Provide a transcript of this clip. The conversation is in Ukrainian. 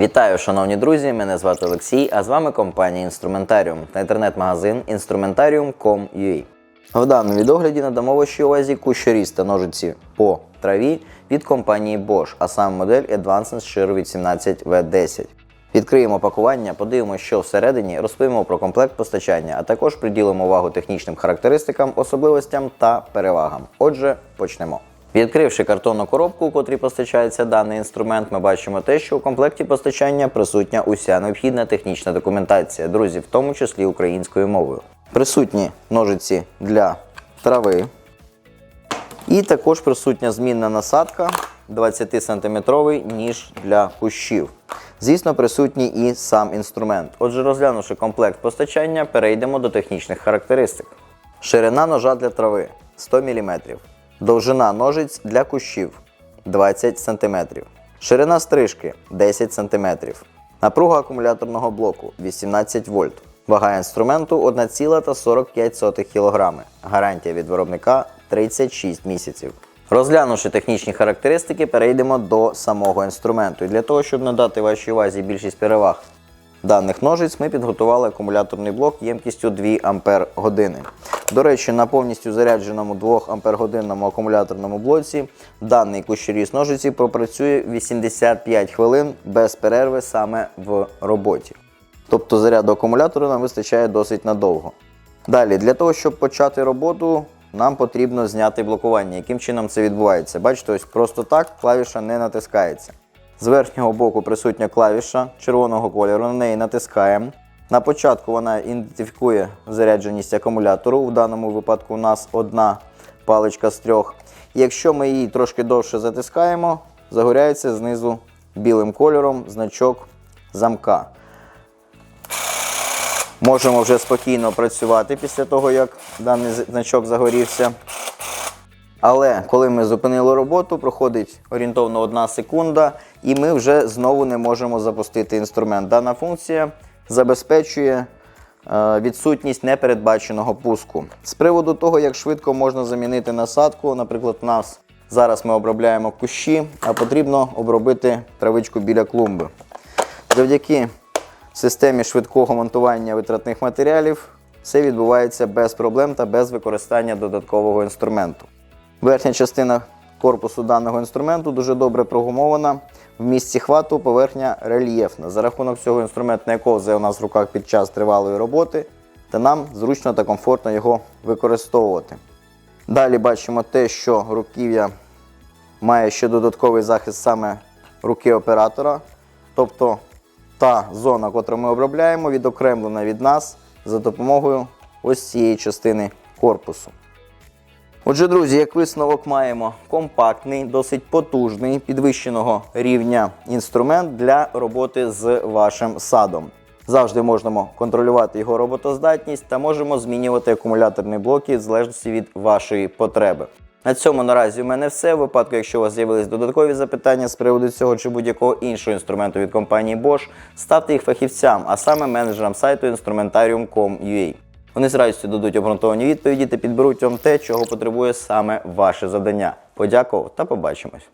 Вітаю, шановні друзі! Мене звати Олексій, а з вами компанія Інструментаріум та інтернет-магазин Instrumentarium.com.ua. В даному відогляді надамо вашій увазі кущоріз та ножиці по траві від компанії Bosch, а саме модель Advanced Shear 18V10. Відкриємо пакування, подивимося, що всередині, розповімо про комплект постачання, а також приділимо увагу технічним характеристикам, особливостям та перевагам. Отже, почнемо. Відкривши картонну коробку, у котрій постачається даний інструмент, ми бачимо те, що у комплекті постачання присутня уся необхідна технічна документація, друзі, в тому числі українською мовою. Присутні ножиці для трави, і також присутня змінна насадка 20-сантиметровий ніж для кущів. Звісно, присутній і сам інструмент. Отже, розглянувши комплект постачання, перейдемо до технічних характеристик. Ширина ножа для трави 100 мм. Довжина ножиць для кущів 20 см. Ширина стрижки 10 см. Напруга акумуляторного блоку 18 вольт. Вага інструменту 1,45 кг. Гарантія від виробника 36 місяців. Розглянувши технічні характеристики, перейдемо до самого інструменту. І для того, щоб надати вашій увазі більшість переваг даних ножиць, ми підготували акумуляторний блок ємкістю 2 Ампер години. До речі, на повністю зарядженому 2 Ампер годинному акумуляторному блоці даний кущеріз ножиці пропрацює 85 хвилин без перерви саме в роботі. Тобто заряду акумулятора нам вистачає досить надовго. Далі, для того, щоб почати роботу, нам потрібно зняти блокування. Яким чином це відбувається? Бачите, ось просто так клавіша не натискається. З верхнього боку присутня клавіша червоного кольору, на неї натискаємо. На початку вона ідентифікує зарядженість акумулятору. В даному випадку у нас одна паличка з трьох. Якщо ми її трошки довше затискаємо, загоряється знизу білим кольором значок замка. Можемо вже спокійно працювати після того, як даний значок загорівся. Але коли ми зупинили роботу, проходить орієнтовно 1 секунда, і ми вже знову не можемо запустити інструмент. Дана функція забезпечує е, відсутність непередбаченого пуску. З приводу того, як швидко можна замінити насадку, наприклад, у нас зараз ми обробляємо кущі, а потрібно обробити травичку біля клумби. Завдяки системі швидкого монтування витратних матеріалів все відбувається без проблем та без використання додаткового інструменту. Верхня частина корпусу даного інструменту дуже добре прогумована. В місці хвату поверхня рельєфна. За рахунок цього інструмент не ковзає у нас в руках під час тривалої роботи, та нам зручно та комфортно його використовувати. Далі бачимо те, що руків'я має ще додатковий захист саме руки оператора. Тобто та зона, яку ми обробляємо, відокремлена від нас за допомогою ось цієї частини корпусу. Отже, друзі, як висновок маємо компактний, досить потужний, підвищеного рівня інструмент для роботи з вашим садом. Завжди можемо контролювати його роботоздатність та можемо змінювати акумуляторні блоки в залежності від вашої потреби. На цьому наразі у мене все. В випадку, якщо у вас з'явились додаткові запитання з приводу цього чи будь-якого іншого інструменту від компанії Bosch, ставте їх фахівцям, а саме менеджерам сайту instrumentarium.com.ua. Вони з радістю дадуть обґрунтовані відповіді та підберуть вам те, чого потребує саме ваше завдання. Подякував та побачимось.